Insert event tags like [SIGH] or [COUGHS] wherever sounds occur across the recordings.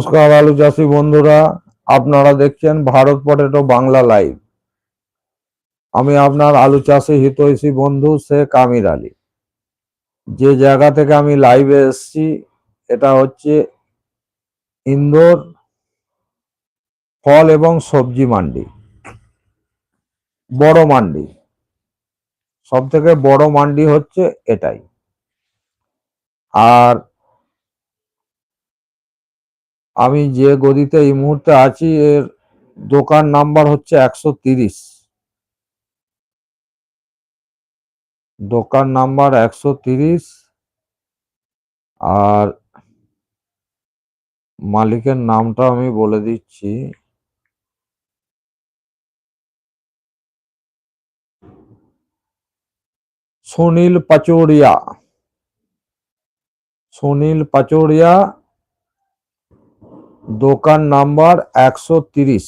নমস্কার আলু চাষি বন্ধুরা, আপনারা দেখছেন ভারত পটেটো বাংলা লাইভ। আমি আপনার আলু চাষি হিতৈষী বন্ধু শেখ আমির আলী। যে জায়গা থেকে আমি লাইভে এসেছি, এটা হচ্ছে ইন্দোর ফল এবং সবজি মান্ডি। বড় মান্ডি। সব থেকে বড় মান্ডি হচ্ছে এটাই। আর আমি যে গদিতে এই মুহূর্তে আছি, এর দোকান নাম্বার হচ্ছে একশো তিরিশ। দোকান নাম্বার একশো তিরিশ। আর মালিকের নামটা আমি বলে দিচ্ছি। সুনীল পাচোড়িয়া। সুনীল পাচোড়িয়া দোকান নাম্বার একশো তিরিশ।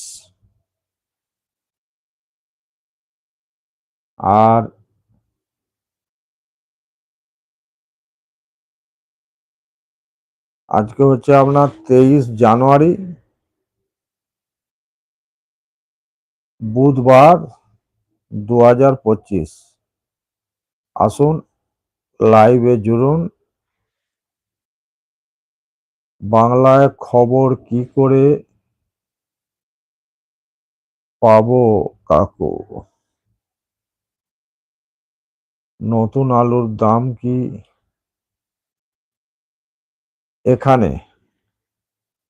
আর আজকে হচ্ছে আপনার তেইশ জানুয়ারি। বুধবার দু হাজার পঁচিশ। আসুন লাইভে জুড়ুন। বাংলায় খবর কি করে পাবো কাকু? নতুন আলুর দাম কি এখানে?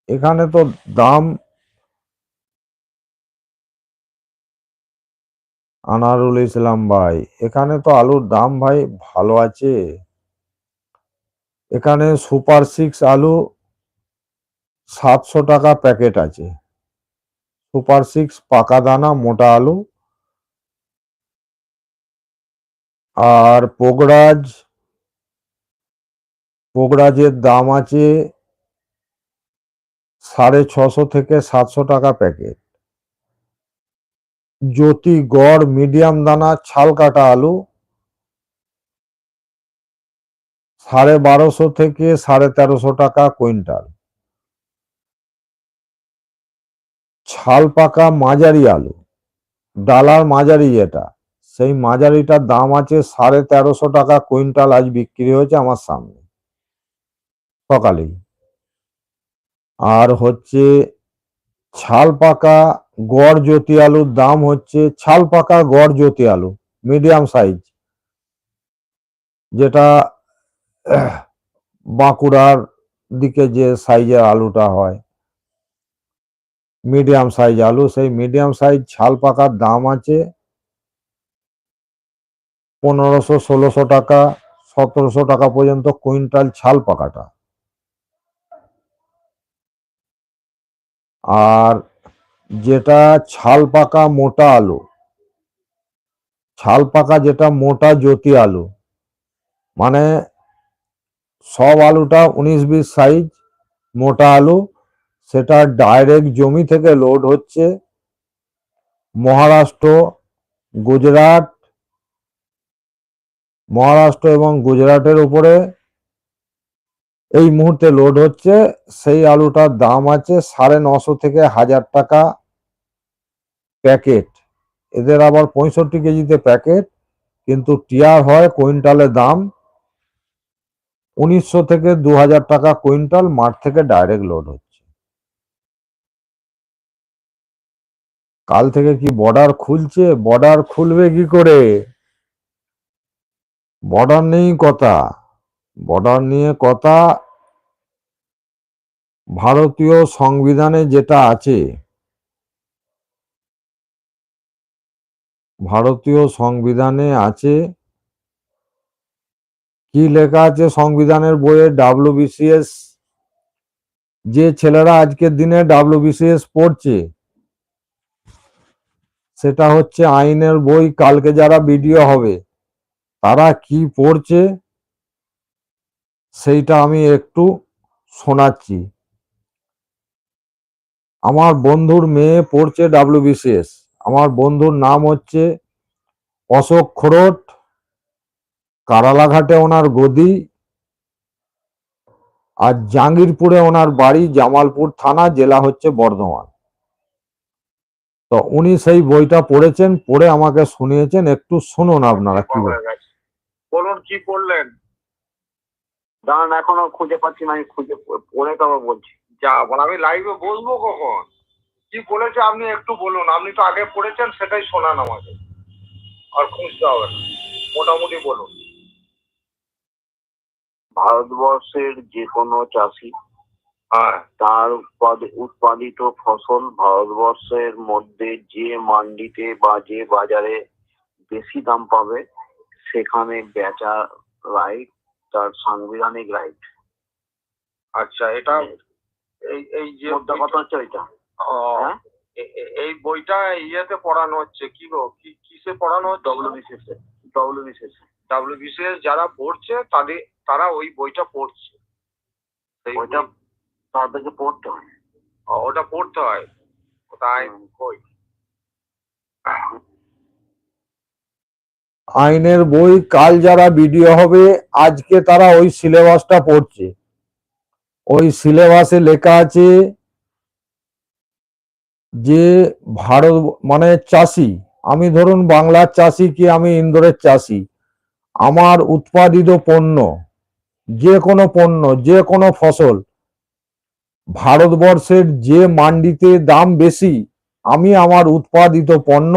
এখানে তো দাম আনারুল ইসলাম ভাই, এখানে তো আলুর দাম ভাই ভালো আছে। এখানে সুপার সিক্স আলু সাতশো টাকা প্যাকেট আছে। সুপার সিক্স, পাকা দানা, মোটা আলু। আর পোগরাজ। পোগরাজের দাম আছে সাড়ে ছশো থেকে সাতশো টাকা প্যাকেট। জ্যোতি গড়, মিডিয়াম দানা, ছাল কাটা আলু। সাড়ে বারোশো থেকে সাড়ে তেরোশো টাকা কুইন্টাল। ছাল পাকা মাঝারি আলু, ডালার মাঝারি যেটা, সেই মাঝারিটার দাম আছে সাড়ে তেরোশো টাকা কুইন্টাল আজ বিক্রি হয়েছে আমার সামনে। সকালেই। আর হচ্ছে ছাল পাকা গড় জ্যোতি আলুর দাম হচ্ছে ছাল পাকা গড় জ্যোতি আলু, মিডিয়াম সাইজ, যেটা বাঁকুড়ার দিকে যে সাইজের আলুটা হয় মিডিয়াম সাইজ আলু, সেই মিডিয়াম সাইজ ছাল পাকার দাম আছে পনেরোশো, ষোলোশো টাকা, সতেরোশো টাকা পর্যন্ত কুইন্টাল ছাল পাকাটা। আর যেটা ছাল পাকা মোটা আলু, ছাল পাকা যেটা মোটা জ্যোতি আলু মানে সব আলুটা উনিশ বিশ সাইজ মোটা আলু সেটা ডাইরেক্ট জমি থেকে লোড হচ্ছে মহারাষ্ট্র, গুজরাট, মহারাষ্ট্র এবং গুজরাটের উপরে। এই মুহূর্তে লোড হচ্ছে, সেই আলুটার দাম আছে সাড়ে নশো থেকে হাজার টাকা প্যাকেট। এদের আবার পঁয়ষট্টি কেজিতে প্যাকেট, কিন্তু টিয়ার হয় কুইন্টালের দাম উনিশশো থেকে দু হাজার টাকা কুইন্টাল, মাঠ থেকে ডাইরেক্ট লোড হচ্ছে। কাল থেকে কি বর্ডার খুলছে? বর্ডার খুলবে কি করে? বর্ডার নেই কথা। বর্ডার নিয়ে কথা ভারতীয় সংবিধানে যেটা আছে। ভারতীয় সংবিধানে আছে। কি লেখা আছে সংবিধানের বইয়ে? ডাব্লিউবিসিএস যে ছেলেরা আজকের দিনে ডাব্লিউবিসিএস পড়ছে সেটা হচ্ছে আইনের বই, কালকে যারা ভিডিও হবে, তারা কি পড়ছে, সেইটা আমি একটু শোনাচ্ছি। আমার বন্ধুর মেয়ে পড়ছে ডাব্লিউবিসিএস আমার বন্ধুর নাম হচ্ছে অশোক খোরট। কারালাঘাটে ওনার গদি। আর জাঙ্গিরপুরে ওনার বাড়ি জামালপুর থানা, জেলা হচ্ছে বর্ধমান। তো উনি সেই বইটা পড়েছেন পড়ে আমাকে শুনিয়েছেন একটু শুনুন আপনারা কি বলেন। কি করলেন দাঁড়ান এখনও খুঁজে পাচ্ছি না আমি খুঁজে পড়ে তবে বলছি। যা বল আমি লাইভে বসবো কখন? কি বলেছে আপনি একটু বলুন আপনি তো আগে পড়েছেন সেটাই শোনান আমাকে। আর খুঁজতে হবে না মোটামুটি বলুন। ভারতবর্ষের যে কোনো চাষি তার উৎপাদিত ফসল ভারতবর্ষের মধ্যে যে মান্ডিতে বা যে বাজারে বেশি দাম পাবে সেখানে বেচা রাইট তার সাংবিধানিক রাইট আচ্ছা এটা এই এই যে মোদ্দা কথা হচ্ছে ওইটা। হ্যাঁ? এই বইটা ইয়েতে পড়ানো হচ্ছে কি গো? কি কিসে পড়ানো হচ্ছে? ডব্লিউবিসিএস ডব্লিউবিসিএস ডব্লিউবিসিএস যারা পড়ছে তাদের তারা ওই বইটা পড়ছে। ওইটা তাদেরকে পড়তে হয়। ওটা পড়তে হয়? কই? আইনের বই কাল যারা ভিডিও হবে আজকে তারা ওই সিলেবাসটা পড়ছে। ওই সিলেবাসে লেখা আছে যে ভারত মানে চাষি আমি ধরুন বাংলার চাষি কি আমি ইন্দোরের চাষি আমার উৎপাদিত পণ্য যে কোনো পণ্য যে কোনো ফসল ভারতবর্ষের যে মান্ডিতে দাম বেশি, আমি আমার উৎপাদিত পণ্য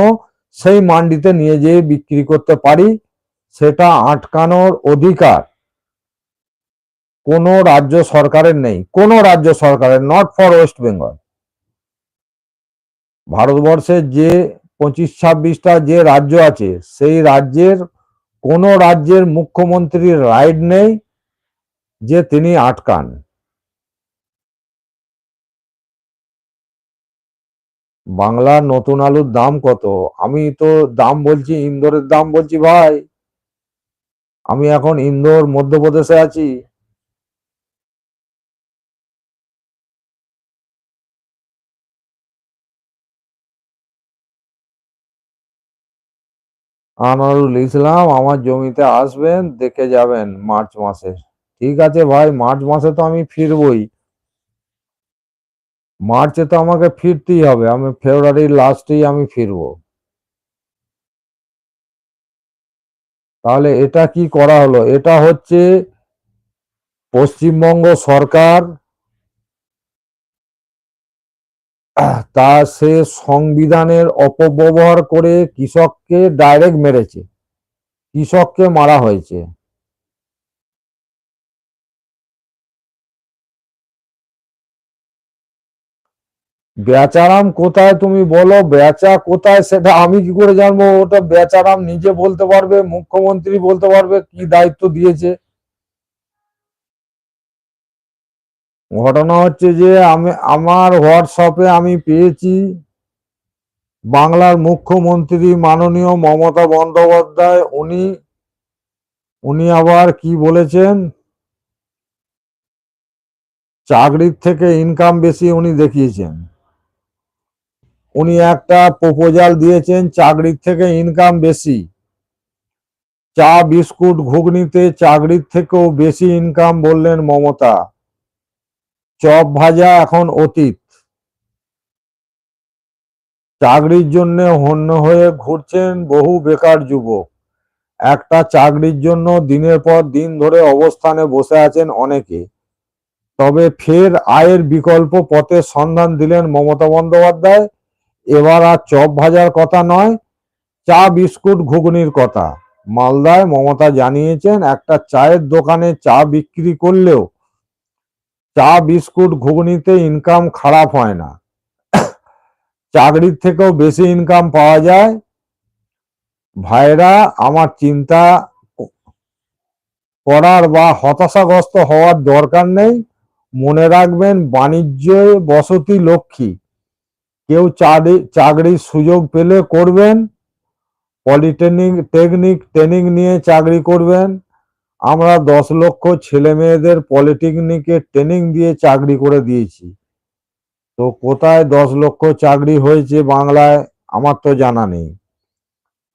সেই মান্ডিতে নিয়ে যেয়ে বিক্রি করতে পারি, সেটা আটকানোর অধিকার কোনো রাজ্য সরকারের নেই, কোনো রাজ্য সরকারের নট ফর ওয়েস্ট বেঙ্গল ভারতবর্ষের যে পঁচিশ ছাব্বিশটা যে রাজ্য আছে, সেই রাজ্যের কোনো রাজ্যের মুখ্যমন্ত্রীর রাইড নেই যে তিনি আটকান। বাংলার নতুন আলুর দাম কত? আমি তো দাম বলছি, ইন্দোরের দাম বলছি ভাই। আমি এখন ইন্দোর, মধ্যপ্রদেশে আছি। আনারুল ইসলাম আমার জমিতে আসবেন, দেখে যাবেন মার্চ মাসে ঠিক আছে ভাই, মার্চ মাসে তো আমি ফিরবই। মার্চে তো আমাকে ফিরতেই হবে। আমি ফেব্রুয়ারির লাস্টেই আমি ফিরবো। তাহলে এটা কি করা হলো? এটা হচ্ছে পশ্চিমবঙ্গ সরকার তা সে সংবিধানের অপব্যবহার করে কৃষককে ডাইরেক্ট মেরেছে। কৃষককে মারা হয়েছে। বেচারাম কোথায় তুমি বলো? বেচা কোথায় সেটা আমি কি করে জানব? ওটা বেচারাম নিজে বলতে পারবে, মুখ্যমন্ত্রী বলতে পারবে কি দায়িত্ব দিয়েছে। ঘটনা হচ্ছে যে আমি, আমার হোয়াটসঅ্যাপে আমি পেয়েছি বাংলার মুখ্যমন্ত্রী মাননীয় মমতা বন্দ্যোপাধ্যায়। উনি উনি আবার কি বলেছেন? চাকরির থেকে ইনকাম বেশি উনি দেখিয়েছেন। উনি একটা প্রপোজাল দিয়েছেন, চাকরির থেকে ইনকাম বেশি। চা, বিস্কুট, ঘুগনিতে চাকরির থেকেও বেশি ইনকাম বললেন মমতা। চপ ভাজা এখন অতীত। চাকরির জন্য হন্য হয়ে ঘুরছেন বহু বেকার যুবক। একটা চাকরির জন্য দিনের পর দিন ধরে অবস্থানে বসে আছেন অনেকে। তবে ফের আয়ের বিকল্প পথের সন্ধান দিলেন মমতা বন্দ্যোপাধ্যায়। এবার আর চপ ভাজার কথা নয়, চা, বিস্কুট ঘুগনির কথা। মালদায় মমতা জানিয়েছেন, একটা চায়ের দোকানে চা বিক্রি করলেও চা, বিস্কুট ঘুগনিতে ইনকাম খারাপ হয় না। চাকরির থেকেও বেশি ইনকাম পাওয়া যায়। ভাইরা, আমার চিন্তা করার বা হতাশাগ্রস্ত হওয়ার দরকার নেই। মনে রাখবেন বাণিজ্য বসতি লক্ষ্মী। কেউ চাকরি, চাকরির সুযোগ পেলে করবেন, পলিটেকনিক, টেকনিক, ট্রেনিং নিয়ে চাকরি করবেন। আমরা দশ লক্ষ ছেলে মেয়েদের পলিটেকনিকে ট্রেনিং দিয়ে চাকরি করে দিয়েছি। তো কোথায় দশ লক্ষ চাকরি হয়েছে বাংলায় আমার তো জানা নেই।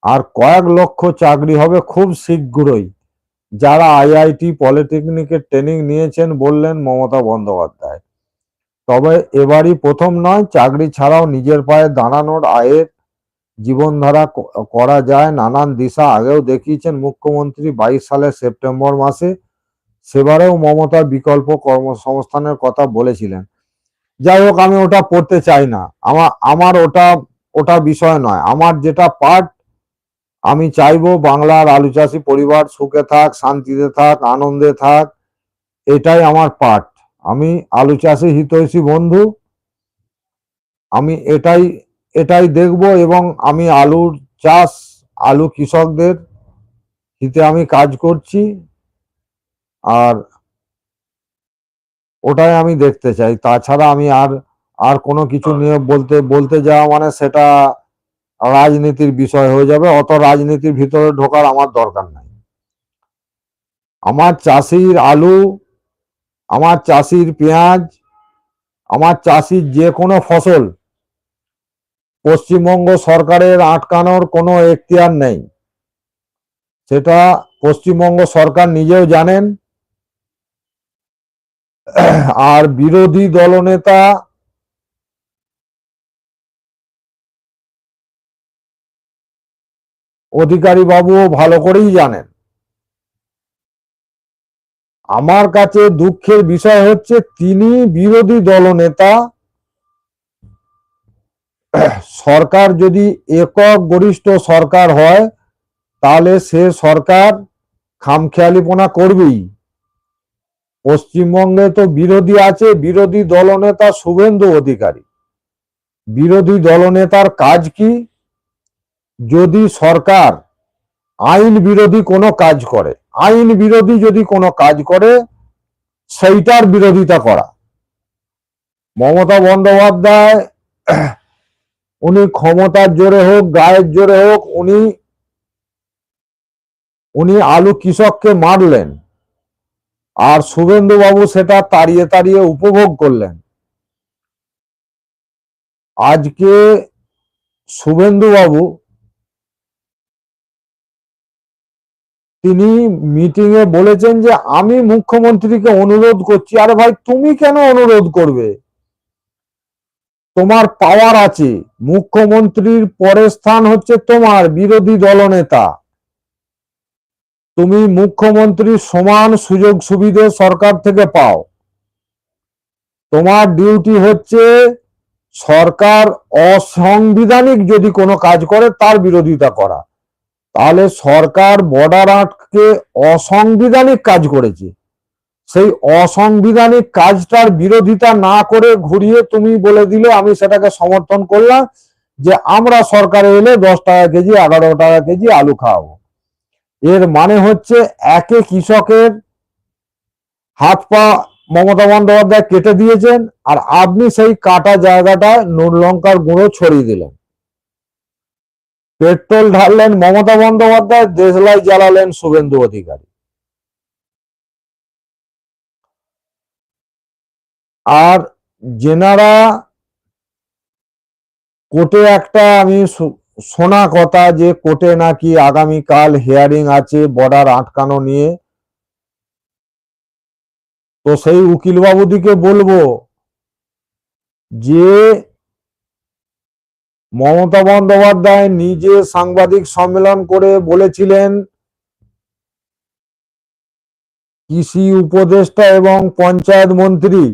আর কয়েক লক্ষ চাকরি হবে খুব শীঘ্রই। যারা আইআইটি, পলিটেকনিকের ট্রেনিং নিয়েছেন বললেন মমতা বন্দ্যোপাধ্যায়। তবে এবারই প্রথম নয়, চাকরি ছাড়াও নিজের পায়ে দাঁড়ানোর আয়ের জীবনধারা করা যায়। নানান দিশা আগেও দেখিয়েছেন মুখ্যমন্ত্রী বাইশ সালের সেপ্টেম্বর মাসে। সেবারেও মমতা বিকল্প কর্মসংস্থানের কথা বলেছিলেন। যাই হোক, আমি ওটা পড়তে চাই না। আমার আমার ওটা ওটা বিষয় নয়। আমার যেটা পার্ট আমি চাইব বাংলার আলু চাষি পরিবার সুখে থাক, শান্তিতে থাক, আনন্দে থাক, এটাই আমার পার্ট আমি আলু চাষি হিতৈষী বন্ধু। আমি এটাই এটাই দেখব এবং আমি আলুর চাষ আলু কৃষকদের হিতে আমি কাজ করছি। আর ওটাই আমি দেখতে চাই। তাছাড়া আমি আর আর কোনো কিছু নিয়ে বলতে বলতে যাওয়া মানে সেটা রাজনীতির বিষয় হয়ে যাবে। অত রাজনীতির ভিতরে ঢোকার আমার দরকার নাই। আমার চাষির আলু আমার চাষির পেঁয়াজ, আমার চাষির যে কোনো ফসল পশ্চিমবঙ্গ সরকারের আটকানোর কোনো এখতিয়ার নেই। সেটা পশ্চিমবঙ্গ সরকার নিজেও জানেন। আর বিরোধী দলনেতা অধিকারী বাবুও ভালো করেই জানেন। আমার কাছে দুঃখের বিষয় হচ্ছে তিনি বিরোধী দলনেতা। সরকার যদি একক গরিষ্ঠ সরকার হয়, তাহলে সে সরকার খামখেয়ালিপনা করবেই। পশ্চিমবঙ্গে তো বিরোধী আছে, বিরোধী দলনেতা শুভেন্দু অধিকারী। বিরোধী দলনেতার কাজ কি? যদি সরকার আইন বিরোধী কোনো কাজ করে আইন বিরোধী যদি কোনো কাজ করে, সেইটার বিরোধিতা করা। মমতা বন্দ্যোপাধ্যায়, উনি ক্ষমতার জোরে হোক, গায়ের জোরে হোক, উনি উনি আলু কৃষককে মারলেন। আর শুভেন্দু বাবু সেটা তাড়িয়ে তাড়িয়ে উপভোগ করলেন। আজকে শুভেন্দু তিনি মিটিং এ বলেছেন যে, আমি মুখ্যমন্ত্রীকে অনুরোধ করছি। আরে ভাই, তুমি কেন অনুরোধ করবে? তোমার পাওয়ার আছে। মুখ্যমন্ত্রীর পরের স্থান হচ্ছে তোমার বিরোধী দলনেতা। তুমি মুখ্যমন্ত্রীর সমান সুযোগ সুবিধে সরকার থেকে পাও। তোমার ডিউটি হচ্ছে সরকার অসাংবিধানিক যদি কোনো কাজ করে, তার বিরোধিতা করা। তাহলে সরকার বর্ডার আটকে অসাংবিধানিক কাজ করেছে। সেই অসাংবিধানিক কাজটার বিরোধিতা না করে ঘুরিয়ে তুমি বলে দিলে, আমি সেটাকে সমর্থন করলাম যে আমরা সরকারে এলে দশ টাকা কেজি, এগারো টাকা কেজি আলু খাওয়াবো। এর মানে হচ্ছে একে কৃষকের হাত পা মমতা বন্দ্যোপাধ্যায় কেটে দিয়েছেন আর আপনি সেই কাটা জায়গাটায় নুন লঙ্কার গুঁড়ো ছড়িয়ে দিলেন। পেট্রোল ঢাললেন মমতা বন্দ্যোপাধ্যায়, দেশলাই জ্বালালেন শুভেন্দু অধিকারী। আর যেনারা কোর্টে একটা আমি শোনা কথা যে কোর্টে নাকি আগামীকাল হিয়ারিং আছে বর্ডার আটকানো নিয়ে, তো সেই উকিল বাবুদিকে বলব যে মমতা বন্দ্যোপাধ্যায় নিজে সাংবাদিক সম্মেলন করে বলেছিলেন, কৃষি উপদেষ্টা এবং পঞ্চায়েত মন্ত্রী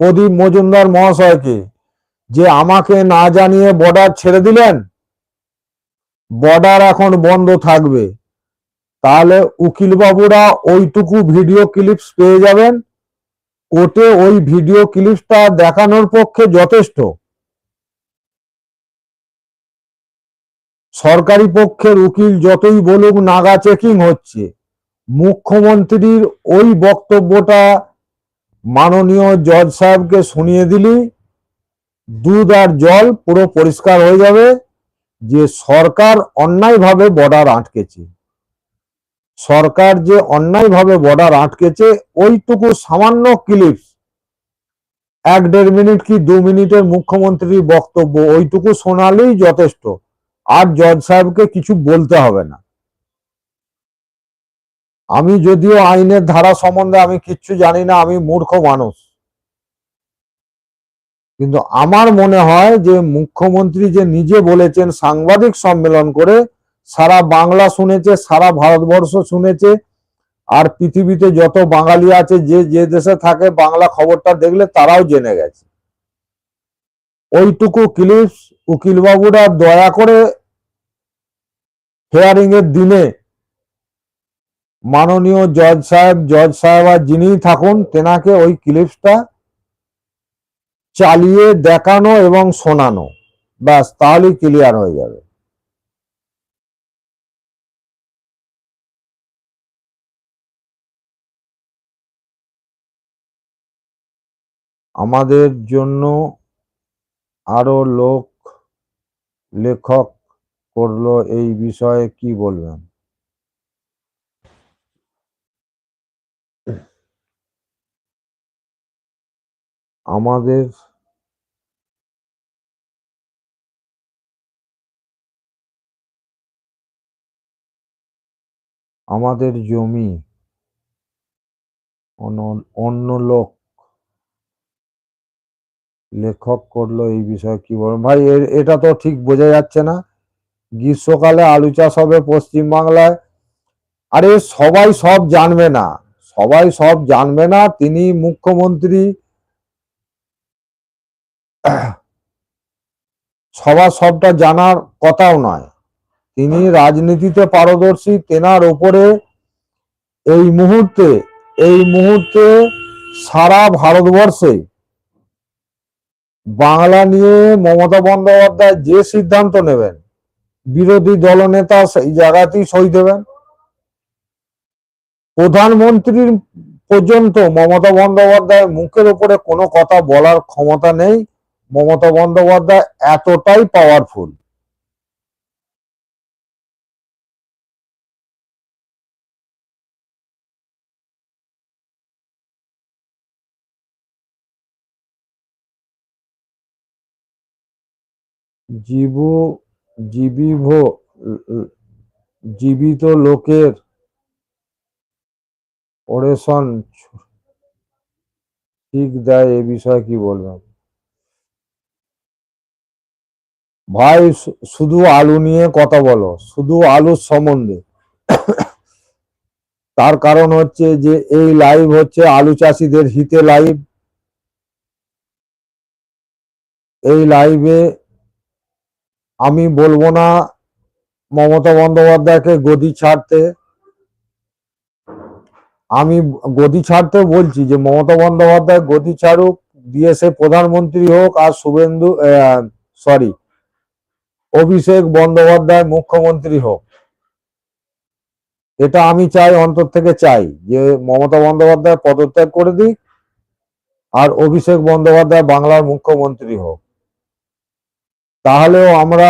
প্রদীপ মজুমদার মহাশয়কে যে আমাকে না জানিয়ে বর্ডার ছেড়ে দিলেন, বর্ডার এখন বন্ধ থাকবে। তাহলে উকিলবাবুরা ওইটুকু ভিডিও ক্লিপস পেয়ে যাবেন। কোর্টে ওই ভিডিও ক্লিপসটা দেখানোর পক্ষে যথেষ্ট। সরকারি পক্ষের উকিল যতই বলুক নাগা চেকিং হচ্ছে। মুখ্যমন্ত্রীর ওই বক্তব্যটা মাননীয় জজ সাহেবকে শুনিয়ে দিলি দুধ আর জল পুরো পরিষ্কার হয়ে যাবে যে সরকার অন্যায়ভাবে বর্ডার আটকেছে। সরকার যে অন্যায়ভাবে বর্ডার আটকেছে, ওইটুকু সামান্য ক্লিপস এক দেড় মিনিট কি দু মিনিটের মুখ্যমন্ত্রীর বক্তব্য, ওইটুকু শোনালেই যথেষ্ট। আর জজ সাহেবকে কিছু বলতে হবে না। আমি যদিও আইনের ধারা সম্বন্ধে আমি কিচ্ছু জানি না, আমি মূর্খ মানুষ। কিন্তু আমার মনে হয় যে মুখ্যমন্ত্রী যে নিজে বলেছেন সাংবাদিক সম্মেলন করে সারা বাংলা শুনেছে, সারা ভারতবর্ষ শুনেছে, আর পৃথিবীতে যত বাঙালি আছে, যে যে দেশে থাকে, বাংলা খবরটা দেখলে তারাও জেনে গেছে। ওইটুকু ক্লিপস উকিলবাবুরা দয়া করে হেয়ারিং এর দিনে মাননীয় জজ সাহেব জজ সাহেব আর যিনিই থাকুন, তেনাকে ওই ক্লিপসটা চালিয়ে দেখানো এবং শোনানো। ব্যাস, তাহলেই ক্লিয়ার হয়ে যাবে। আমাদের জন্য আরও লোক লেখক করল এই বিষয়ে কি বলবেন? আমাদের আমাদের জমি অন্য- লোক লেখক করল এই বিষয়ে কি বলবেন ভাই এটা তো ঠিক বোঝা যাচ্ছে না। গ্রীষ্মকালে আলু চাষ হবে পশ্চিম বাংলায় আরে, সবাই সব জানবে না। সবাই সব জানবে না, তিনি মুখ্যমন্ত্রী। সবার সবটা জানার কথাও নয়। তিনি রাজনীতিতে পারদর্শী, তেনার ওপরে এই মুহূর্তে এই মুহূর্তে সারা ভারতবর্ষে বাংলা নিয়ে মমতা বন্দ্যোপাধ্যায় যে সিদ্ধান্ত নেবেন, বিরোধী দলনেতা সেই জায়গাতেই সই দেবেন। প্রধানমন্ত্রীর পর্যন্ত মমতা বন্দ্যোপাধ্যায় মুখের উপরে কোনো কথা বলার ক্ষমতা নেই। মমতা বন্দ্যোপাধ্যায় এতটাই পাওয়ারফুল জীব, জীবিভ জীবিত লোকের ওরেশন ঠিক দেয় এ বিষয়ে কি বলবেন? ভাই শুধু আলু নিয়ে কথা বলো, শুধু আলুর সম্বন্ধে। [COUGHS] তার কারণ হচ্ছে যে, এই লাইভ হচ্ছে আলু চাষিদের হিতে লাইভ এই লাইভে আমি বলব না মমতা বন্দ্যোপাধ্যায়কে গদি ছাড়তে। আমি গদি ছাড়তে বলছি যে মমতা বন্দ্যোপাধ্যায় গদি ছাড়ুক, দিয়ে সে প্রধানমন্ত্রী হোক আর শুভেন্দু সরি অভিষেক বন্দ্যোপাধ্যায় মুখ্যমন্ত্রী হোক। এটা আমি চাই, অন্তর থেকে চাই যে মমতা বন্দ্যোপাধ্যায় পদত্যাগ করে দিক আর অভিষেক বন্দ্যোপাধ্যায় বাংলার মুখ্যমন্ত্রী হোক। তাহলেও আমরা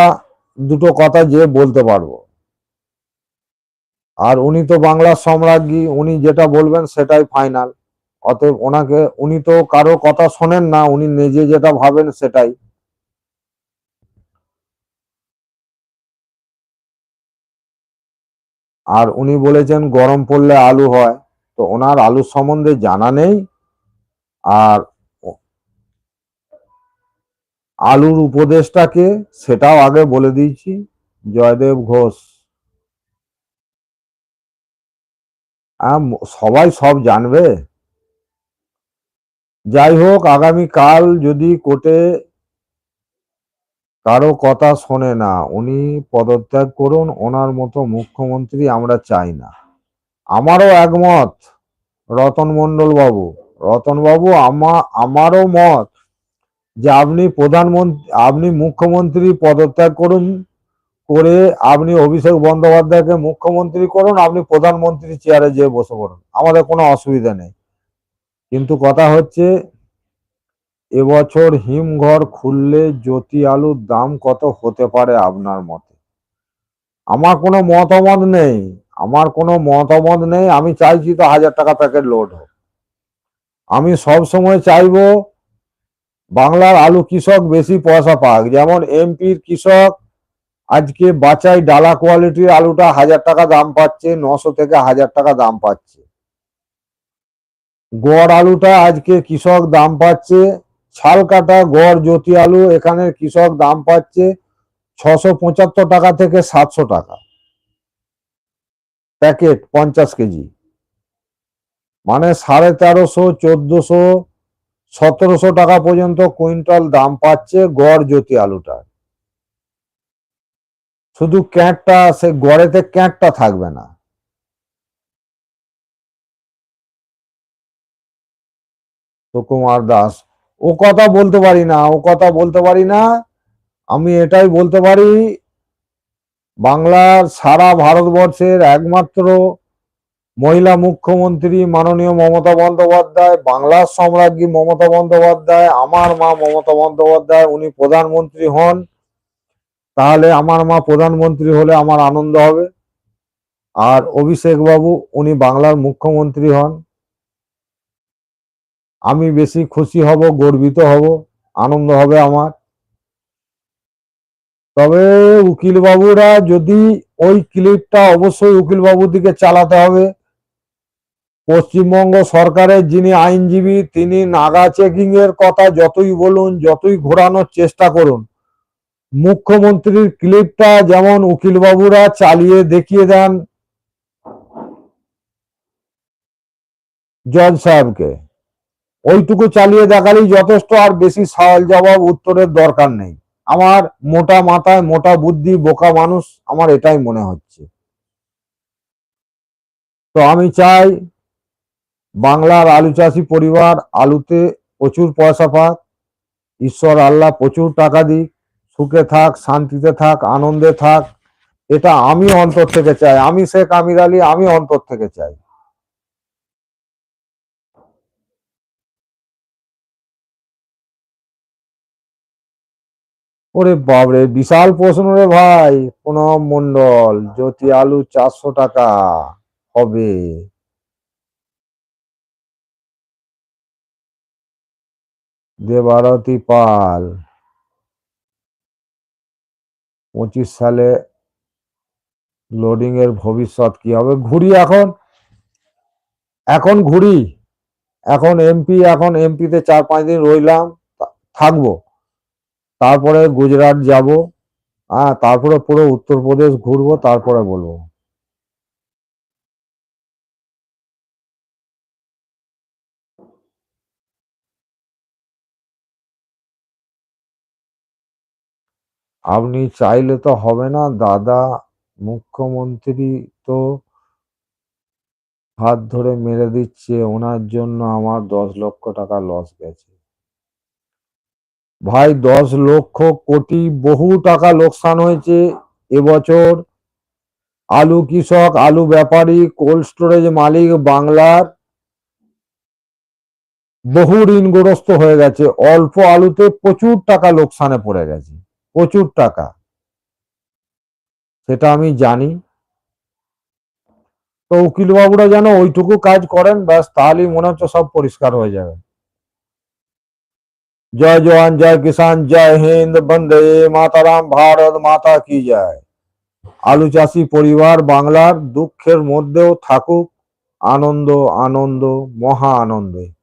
দুটো কথা যে বলতে পারব। আর উনি তো বাংলার সম্রাজ্ঞী, উনি যেটা বলবেন সেটাই ফাইনাল অতএব ওনাকে, উনি তো কারও কথা শোনেন না, উনি নিজে যেটা ভাবেন সেটাই। আর উনি বলেছেন গরম পড়লে আলু হয়, তো ওনার আলু সম্বন্ধে জানা নেই। আর আলুর উপদেশটাকে সেটাও আগে বলে দিয়েছি। জয়দেব ঘোষ। সবাই সব জানবে? যাই হোক আগামী কাল যদি কোর্টে কারও কথা শোনে না, উনি পদত্যাগ করুন, ওনার মতো মুখ্যমন্ত্রী আমরা চাই না। আমারও একমত, রতন মন্ডল বাবু রতন বাবু আমা, আমারও মত যে আপনি প্রধানমন্ত্রী, আপনি মুখ্যমন্ত্রী পদত্যাগ করুন, করে আপনি অভিষেক বন্দ্যোপাধ্যায়কে মুখ্যমন্ত্রী করুন, আপনি প্রধানমন্ত্রী চেয়ারে যেয়ে বসে পড়ুন। আমাদের কোনো অসুবিধা নেই। কিন্তু কথা হচ্ছে, এবছর হিমঘর খুললে জ্যোতি আলুর দাম কত হতে পারে আপনার মতে? আমার কোনো মতামত নেই। আমার কোনো মতামত নেই। আমি চাইছি তো হাজার টাকা প্যাকেট লোড হোক। আমি সব সময় চাইব বাংলার আলু কৃষক বেশি পয়সা পাক। যেমন এমপির কৃষক আজকে বাচাই ডালা কোয়ালিটির আলুটা হাজার টাকা দাম পাচ্ছে, নশো থেকে হাজার টাকা দাম পাচ্ছে। গড় আলুটা আজকে কৃষক দাম পাচ্ছে ছাল কাটা গড় জ্যোতি আলু এখানে কৃষক দাম পাচ্ছে ছশো পঁচাত্তর টাকা থেকে সাতশো টাকা। প্যাকেট পঞ্চাশ কেজি। মানে সাড়ে তেরোশো, চোদ্দশো সতেরোশো টাকা পর্যন্ত কুইন্টাল দাম পাচ্ছে গড় জ্যোতি আলুটা। শুধু ক্যাঁটটা, সে গড়েতে ক্যাঁটটা থাকবে না। সুকুমার দাস, ও কথা বলতে পারি না, ও কথা বলতে পারি না, আমি এটাই বলতে পারি, বাংলার সারা ভারতবর্ষের একমাত্র মহিলা মুখ্যমন্ত্রী মাননীয় মমতা বন্দ্যোপাধ্যায় বাংলার সম্রাজ্ঞী মমতা বন্দ্যোপাধ্যায়, আমার মা মমতা বন্দ্যোপাধ্যায়, উনি প্রধানমন্ত্রী হন। তাহলে আমার মা প্রধানমন্ত্রী হলে আমার আনন্দ হবে। আর অভিষেক বাবু, উনি বাংলার মুখ্যমন্ত্রী হন। আমি বেশি খুশি হব, গর্বিত হব, আনন্দ হবে আমার। তবে উকিল বাবুরা যদি ওই ক্লিপটা অবশ্যই উকিল বাবুর দিকে চালাতে হবে। পশ্চিমবঙ্গ সরকারের যিনি আইনজীবী, তিনি নাগা চেকিং এর কথা যতই বলুন, যতই ঘোরানোর চেষ্টা করুন, মুখ্যমন্ত্রীর ক্লিপটা যেমন উকিল বাবুরা চালিয়ে দেখিয়ে দেন জজ সাহেবকে। ওইটুকু চালিয়ে দেখালেই যথেষ্ট, আর বেশি সওয়াল জবাব উত্তরের দরকার নেই। আমার মোটা মাথায় মোটা বুদ্ধি, বোকা মানুষ, আমার এটাই মনে হচ্ছে। তো আমি চাই বাংলার আলু চাষি পরিবার আলুতে প্রচুর পয়সা পাক। ঈশ্বর আল্লাহ প্রচুর টাকা দিক। সুখে থাক, শান্তিতে থাক, আনন্দে থাক। এটা আমি অন্তর থেকে চাই। আমি শেখ আমির আলী, আমি অন্তর থেকে চাই। ওরে বাবরে বিশাল প্রশ্ন রে ভাই। প্রণব মন্ডল জ্যোতি আলু চারশো টাকা হবে। দেবারতী পাল। পঁচিশ সালে লোডিং এর ভবিষ্যৎ কি হবে? ঘুরি এখন। এখন ঘুরি। এখন এমপি এখন এমপিতে চার পাঁচ দিন রইলাম থাকব। তারপরে গুজরাট যাব। হ্যাঁ তারপরে পুরো উত্তরপ্রদেশ ঘুরবো, তারপরে বলব। আপনি চাইলে তো হবে না, দাদা মুখ্যমন্ত্রী তো হাত ধরে মেরে দিচ্ছে, ওনার জন্য আমার দশ লক্ষ টাকা লস গেছে। ভাই, দশ লক্ষ কোটি বহু টাকা লোকসান হয়েছে এবছর। আলু কৃষক, আলু ব্যাপারী, কোল্ড স্টোরেজ মালিক বাংলার বহু ঋণগ্রস্ত হয়ে গেছে। অল্প আলুতে প্রচুর টাকা লোকসানে পড়ে গেছে। প্রচুর টাকা। সেটা আমি জানি। তো উকিল বাবুরা যেন ওইটুকু কাজ করেন, ব্যাস তাহলেই মনে হচ্ছে সব পরিষ্কার হয়ে যাবে। জয় জওয়ান, জয় কিষান জয় হিন্দ, বন্দে মাতারাম, ভারত মাতা কি জয়। আলু চাষি পরিবার বাংলার দুঃখের মধ্যেও থাকুক, আনন্দ আনন্দ, মহা আনন্দে।